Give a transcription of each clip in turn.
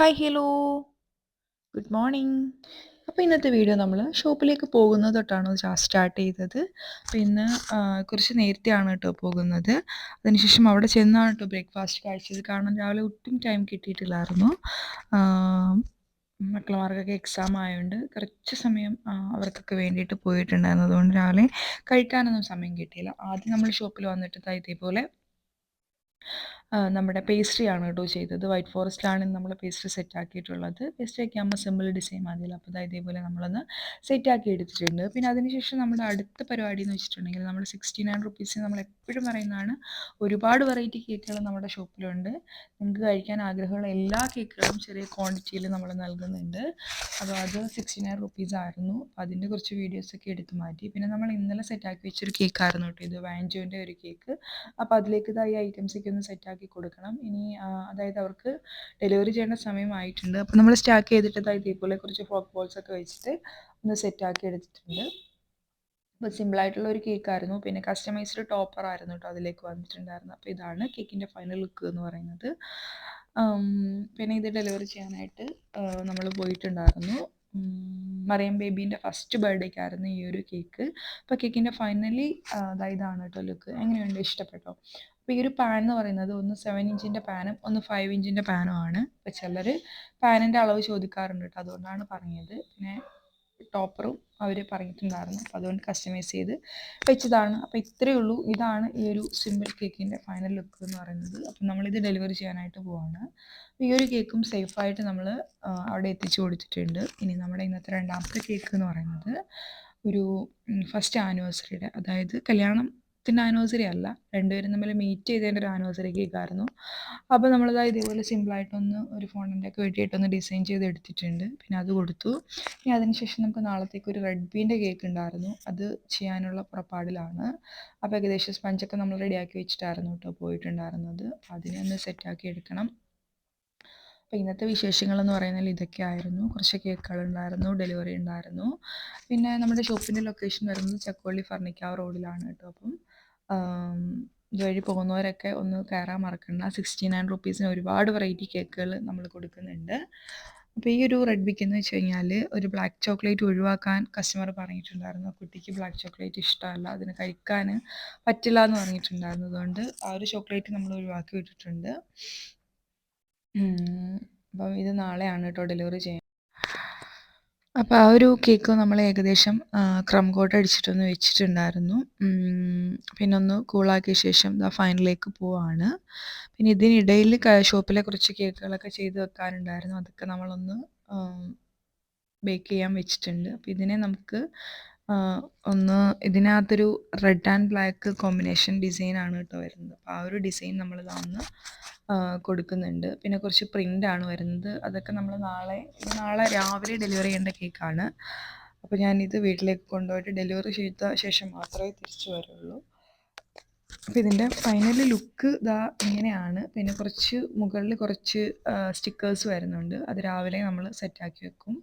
Hi hello good morning അപ്പോൾ ഇന്നത്തെ video നമ്മൾ ഷോപ്പിലേക്ക് പോകുന്നത് തൊട്ടാണ് സ്റ്റാർട്ട് ചെയ്തത്. പിന്നെ കുറച്ച് നേരത്തെയാണ് കേട്ടോ പോകുന്നത്. അതിനുശേഷം അവിടെ ചെന്നാണ് കേട്ടോ ബ്രേക്ക്ഫാസ്റ്റ് കഴിച്ചത്. കാരണം രാവിലെ ഒട്ടും ടൈം കിട്ടിയിട്ടില്ലായിരുന്നു. മക്കളമാർക്കൊക്കെ എക്സാം ആയതുകൊണ്ട് കുറച്ച് സമയം അവർക്കൊക്കെ വേണ്ടിയിട്ട് പോയിട്ടുണ്ടായിരുന്നു അതുകൊണ്ട് രാവിലെ കഴിക്കാനൊന്നും സമയം കിട്ടിയില്ല. ആദ്യം നമ്മൾ ഷോപ്പിൽ വന്നിട്ട് ഇതേപോലെ നമ്മുടെ പേസ്ട്രി ആണ് കേട്ടോ ചെയ്തത്. വൈറ്റ് ഫോറസ്റ്റിലാണ് നമ്മൾ പേസ്ട്രി സെറ്റ് ആക്കിയിട്ടുള്ളത്. പേസ്ട്രി ഒക്കെ ആകുമ്പോൾ സിമ്പിൾ ഡിസൈൻ മതിയല്ലോ അപ്പോൾ അതായത് ഇതേപോലെ നമ്മളൊന്ന് സെറ്റ് ആക്കി എടുത്തിട്ടുണ്ട്. പിന്നെ അതിനുശേഷം നമ്മുടെ അടുത്ത പരിപാടി എന്ന് വെച്ചിട്ടുണ്ടെങ്കിൽ നമ്മൾ സിക്സ്റ്റി നയൻ റുപ്പീസിന് നമ്മൾ എപ്പോഴും പറയുന്നതാണ് ഒരുപാട് വെറൈറ്റി കേക്കുകൾ നമ്മുടെ ഷോപ്പിലുണ്ട് നിങ്ങൾക്ക് കഴിക്കാൻ ആഗ്രഹമുള്ള എല്ലാ കേക്കുകളും ചെറിയ ക്വാണ്ടിറ്റിയിൽ നമ്മൾ നൽകുന്നുണ്ട്. അപ്പോൾ അത് സിക്സ്റ്റി നയൻ റുപ്പീസ് ആയിരുന്നു. അപ്പോൾ അതിന്റെ കുറച്ച് വീഡിയോസൊക്കെ എടുത്ത് മാറ്റി. പിന്നെ നമ്മൾ ഇന്നലെ സെറ്റ് സെറ്റാക്കി വെച്ചൊരു കേക്കായിരുന്നു കേട്ടോ ഇത്. വാൻജോന്റെ ഒരു കേക്ക് അപ്പോൾ അതിലേക്ക് ഇതായി ഐറ്റംസൊക്കെ ഒന്ന് സെറ്റാക്കി ആക്കി കൊടുക്കണം. ഇനി അതായത് അവർക്ക് ഡെലിവറി ചെയ്യേണ്ട സമയമായിട്ടുണ്ട്. അപ്പോൾ നമ്മൾ സ്റ്റാക്ക് ചെയ്തിട്ട് ഇതേപോലെ കുറച്ച് ഫോക്ക് ബോൾസ് ഒക്കെ വെച്ചിട്ട് ഒന്ന് സെറ്റാക്കി എടുത്തിട്ടുണ്ട്. അപ്പോൾ സിമ്പിളായിട്ടുള്ള ഒരു കേക്ക് ആയിരുന്നു. പിന്നെ കസ്റ്റമൈസ്ഡ് ടോപ്പർ ആയിരുന്നു കേട്ടോ അതിലേക്ക് വന്നിട്ടുണ്ടായിരുന്നു അപ്പോൾ ഇതാണ് കേക്കിന്റെ ഫൈനൽ ലുക്ക് എന്ന് പറയുന്നത്. പിന്നെ ഇത് ഡെലിവറി ചെയ്യാനായിട്ട് നമ്മൾ പോയിട്ടുണ്ടായിരുന്നു. മറിയം ബേബീന്റെ ഫസ്റ്റ് ബർത്ത്ഡേക്ക് ആയിരുന്നു ഈ ഒരു കേക്ക് അപ്പോൾ കേക്കിന്റെ ഫൈനലി അതായതാണ് കേട്ടോ ലുക്ക് എങ്ങനെയുണ്ട്? ഇഷ്ടപ്പെട്ടോ? അപ്പോൾ ഈ ഒരു പാൻ എന്ന് പറയുന്നത് ഒന്ന് സെവൻ ഇഞ്ചിന്റെ പാനും ഒന്ന് ഫൈവ് ഇഞ്ചിന്റെ പാനും ആണ്. അപ്പോൾ ചിലർ പാനിന്റെ അളവ് ചോദിക്കാറുണ്ട് കേട്ടോ അതുകൊണ്ടാണ് പറഞ്ഞത്. പിന്നെ ടോപ്പറും അവർ പറഞ്ഞിട്ടുണ്ടായിരുന്നു. അപ്പോൾ അതുകൊണ്ട് കസ്റ്റമൈസ് ചെയ്ത് വെച്ചതാണ്. അപ്പോൾ ഇത്രയേ ഉള്ളൂ. ഇതാണ് ഈ ഒരു സിമ്പിൾ കേക്കിന്റെ ഫൈനൽ ലുക്ക് എന്ന് പറയുന്നത്. അപ്പം നമ്മളിത് ഡെലിവറി ചെയ്യാനായിട്ട് പോവാണ്. ഈ ഒരു കേക്കും സേഫായിട്ട് നമ്മൾ അവിടെ എത്തിച്ചു കൊടുത്തിട്ടുണ്ട്. ഇനി നമ്മുടെ ഇന്നത്തെ രണ്ടാമത്തെ കേക്ക് എന്ന് പറയുന്നത് ഒരു ഫസ്റ്റ് ആനിവേഴ്സറിയുടെ അതായത് കല്യാണം ത്തിന്റെ ആനിവേഴ്സറി അല്ല. രണ്ടുപേരും തമ്മിൽ മീറ്റ് ചെയ്തതിന്റെ ഒരു ആനിവേഴ്സറി കേക്കായിരുന്നു അപ്പോൾ നമ്മളത് ഇതേപോലെ സിമ്പിളായിട്ടൊന്ന് ഒരു ഫോണിന്റെ ഒക്കെ വേണ്ടിയിട്ടൊന്ന് ഡിസൈൻ ചെയ്ത് എടുത്തിട്ടുണ്ട്. പിന്നെ അത് കൊടുത്തു. ഇനി അതിനുശേഷം നമുക്ക് നാളത്തേക്ക് ഒരു റെഡ് ബീന്റെ കേക്ക് ഉണ്ടായിരുന്നു. അത് ചെയ്യാനുള്ള പുറപ്പാടിലാണ്. അപ്പോൾ ഏകദേശം സ്പഞ്ചൊക്കെ നമ്മൾ റെഡിയാക്കി വെച്ചിട്ടായിരുന്നു കേട്ടോ പോയിട്ടുണ്ടായിരുന്നത്. അതിനെ ഒന്ന് സെറ്റാക്കി എടുക്കണം. അപ്പോൾ ഇന്നത്തെ വിശേഷങ്ങളെന്ന് പറയുന്നത് ഇതൊക്കെ ആയിരുന്നു. കുറച്ച് കേക്കുകൾ ഉണ്ടായിരുന്നു ഡെലിവറി ഉണ്ടായിരുന്നു. പിന്നെ നമ്മുടെ ഷോപ്പിന്റെ ലൊക്കേഷൻ വരുന്നത് ചക്കോളി ഫർണിക്കാവ് റോഡിലാണ് കേട്ടോ അപ്പം. ഇതുവഴി പോകുന്നവരൊക്കെ ഒന്ന് കയറാൻ മറക്കണ്ട. സിക്സ്റ്റി നയൻ റുപ്പീസിന് ഒരുപാട് വെറൈറ്റി കേക്കുകൾ നമ്മൾ കൊടുക്കുന്നുണ്ട്. അപ്പോൾ ഈ ഒരു റെഡ് ബിക്ക് എന്ന് വെച്ച് കഴിഞ്ഞാൽ ഒരു ബ്ലാക്ക് ചോക്ലേറ്റ് ഒഴിവാക്കാൻ കസ്റ്റമർ പറഞ്ഞിട്ടുണ്ടായിരുന്നു. കുട്ടിക്ക് ബ്ലാക്ക് ചോക്ലേറ്റ് ഇഷ്ടമല്ല അതിന് കഴിക്കാൻ പറ്റില്ല എന്ന് പറഞ്ഞിട്ടുണ്ടായിരുന്നു. അതുകൊണ്ട് ആ ഒരു ചോക്ലേറ്റ് നമ്മൾ ഒഴിവാക്കി വിട്ടിട്ടുണ്ട്. അപ്പം ഇത് നാളെയാണ് കേട്ടോ ഡെലിവറി ചെയ്യുന്നത്. അപ്പോൾ ആ ഒരു കേക്ക് നമ്മൾ ഏകദേശം ക്രം കോട്ട് അടിച്ചിട്ടൊന്ന് വെച്ചിട്ടുണ്ടായിരുന്നു. പിന്നെ ഒന്ന് കൂളാക്കിയ ശേഷം ദാ ഫൈനലിലേക്ക് പോവാണ്. പിന്നെ ഇതിനിടയിൽ ഷോപ്പിലെ കുറച്ച് കേക്കുകളൊക്കെ ചെയ്ത് വെക്കാനുണ്ടായിരുന്നു. അതൊക്കെ നമ്മളൊന്ന് ബേക്ക് ചെയ്യാൻ വെച്ചിട്ടുണ്ട്. അപ്പോൾ ഇതിനെ നമുക്ക് ഒന്ന് ഇതിനകത്തൊരു റെഡ് ആൻഡ് ബ്ലാക്ക് കോമ്പിനേഷൻ ഡിസൈനാണ് കേട്ടോ വരുന്നത്. അപ്പോൾ ആ ഒരു ഡിസൈൻ നമ്മൾ ഒന്ന് കൊടുക്കുന്നുണ്ട്. പിന്നെ കുറച്ച് പ്രിന്റാണ് വരുന്നത്. അതൊക്കെ നമ്മൾ നാളെ നാളെ രാവിലെ ഡെലിവറി ചെയ്യേണ്ട കേക്കാണ് അപ്പോൾ ഞാനിത് വീട്ടിലേക്ക് കൊണ്ടുപോയിട്ട് ഡെലിവറി ചെയ്ത ശേഷം മാത്രമേ തിരിച്ചു വരുള്ളൂ അപ്പോൾ ഇതിന്റെ ഫൈനൽ ലുക്ക് ഇതാ ഇങ്ങനെയാണ്. പിന്നെ കുറച്ച് മുകളിൽ കുറച്ച് സ്റ്റിക്കേഴ്സ് വരുന്നുണ്ട്. അത് രാവിലെ നമ്മൾ സെറ്റാക്കി വെക്കും.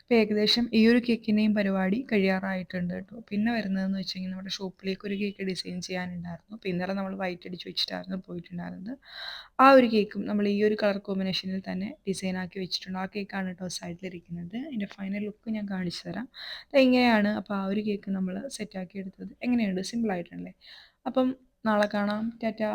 അപ്പോൾ ഏകദേശം ഈ ഒരു കേക്കിന്റെയും പരിപാടി കഴിയാറായിട്ടുണ്ട് കേട്ടോ. പിന്നെ വരുന്നതെന്ന് വെച്ച് കഴിഞ്ഞാൽ നമ്മുടെ ഷോപ്പിലേക്ക് ഒരു കേക്ക് ഡിസൈൻ ചെയ്യാനുണ്ടായിരുന്നു. അപ്പോൾ ഇന്നലെ നമ്മൾ വൈറ്റ് അടിച്ച് വെച്ചിട്ടായിരുന്നു പോയിട്ടുണ്ടായിരുന്നത്. ആ ഒരു കേക്കും നമ്മൾ ഈ ഒരു കളർ കോമ്പിനേഷനിൽ തന്നെ ഡിസൈൻ ആക്കി വെച്ചിട്ടുണ്ട്. ആ കേക്കാണ് കേട്ടോ സൈഡിലിരിക്കുന്നത് അതിന്റെ ഫൈനൽ ലുക്ക് ഞാൻ കാണിച്ചു തരാം. ഇങ്ങനെയാണ് അപ്പോൾ ആ ഒരു കേക്ക് നമ്മൾ സെറ്റാക്കി എടുത്തത്. എങ്ങനെയുണ്ട്? സിമ്പിളായിട്ടുണ്ടല്ലേ അപ്പം നാളെ കാണാം. ടാറ്റാ.